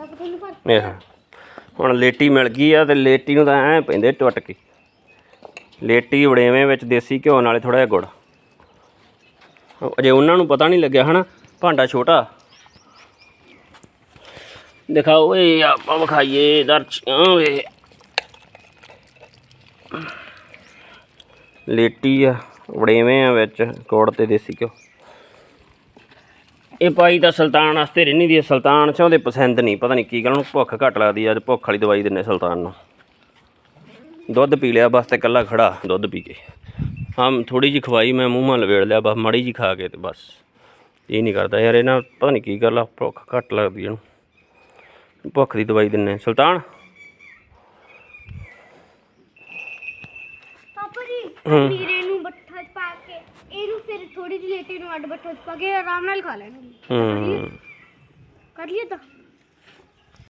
ਇਹ ਹੁਣ ਲੇਟੀ ਮਿਲ ਗਈ ਆ ਤੇ ਲੇਟੀ ਨੂੰ ਤਾਂ ਐ ਪੈਂਦੇ ਟੁੱਟ ਕੇ ਲੇਟੀ ਵੜੇਵੇਂ ਵਿੱਚ ਦੇਸੀ ਘਿਓ ਨਾਲੇ ਥੋੜਾ ਜਿਹਾ ਗੁੜ। ਅਜੇ ਉਹਨਾਂ ਨੂੰ ਪਤਾ ਨਹੀਂ ਲੱਗਿਆ ਹਨਾ, ਭਾਂਡਾ ਛੋਟਾ। ਦਿਖਾਓ ਏ ਆਪਾਂ ਵਿਖਾਈਏ ਦਰਸ਼ਕਾਂ ਵੇ ਲੇਟੀ ਆ ਵੜੇਵੇਂ ਆ ਵਿੱਚ ਗੁੜ ਤੇ ਦੇਸੀ ਘਿਓ। ਇਹ ਪਾਈ ਤਾਂ ਸੁਲਤਾਨ ਵਾਸਤੇ ਰਹਿਣੀ ਦੀ। ਸੁਲਤਾਨ ਚ ਉਹਦੇ ਪਸੰਦ ਨਹੀਂ ਪਤਾ ਨਹੀਂ ਕੀ ਗੱਲ ਉਹਨੂੰ ਭੁੱਖ ਘੱਟ ਲੱਗਦੀ ਅੱਜ ਭੁੱਖ ਵਾਲੀ ਦਵਾਈ ਦਿੰਨੇ ਸੁਲਤਾਨ ਨੂੰ। ਦੁੱਧ ਪੀ ਲਿਆ ਬਸ ਤੇ ਕੱਲਾ ਖੜਾ ਦੁੱਧ ਪੀ ਕੇ। ਹਾਂ ਥੋੜੀ ਜਿਹੀ ਖਵਾਈ ਮੈਂ ਮੂੰਹ ਮਾਂ ਲਵੇੜ ਲਿਆ ਬਸ ਮਾੜੀ ਜੀ ਖਾ ਕੇ ਤੇ ਬਸ। ਇਹ ਨਹੀਂ ਕਰਦਾ ਯਾਰ ਇਹਨਾਂ ਪਤਾ ਨਹੀਂ ਕੀ ਗੱਲ ਆ ਭੁੱਖ ਘੱਟ ਲੱਗਦੀ ਇਹਨੂੰ। ਭੁੱਖ ਦੀ ਦਵਾਈ ਦਿੰਨੇ ਸੁਲਤਾਨ? ਪਾਪਾ ਜੀ ਨੀਰੇ ਨੂੰ ਬੱਠਾ 'ਚ ਪਾ ਕੇ। ਥੋੜੀ ਜਿਹੀ ਲੇਟੀ ਨੂੰ ਅੱਡ ਬੱਠਾ 'ਚ ਪਾ ਕੇ ਆਰਾਮ ਨਾਲ ਖਾ ਲੈਣਾ ਹੂੰ ਕਰ ਲਿਆ ਤਾਂ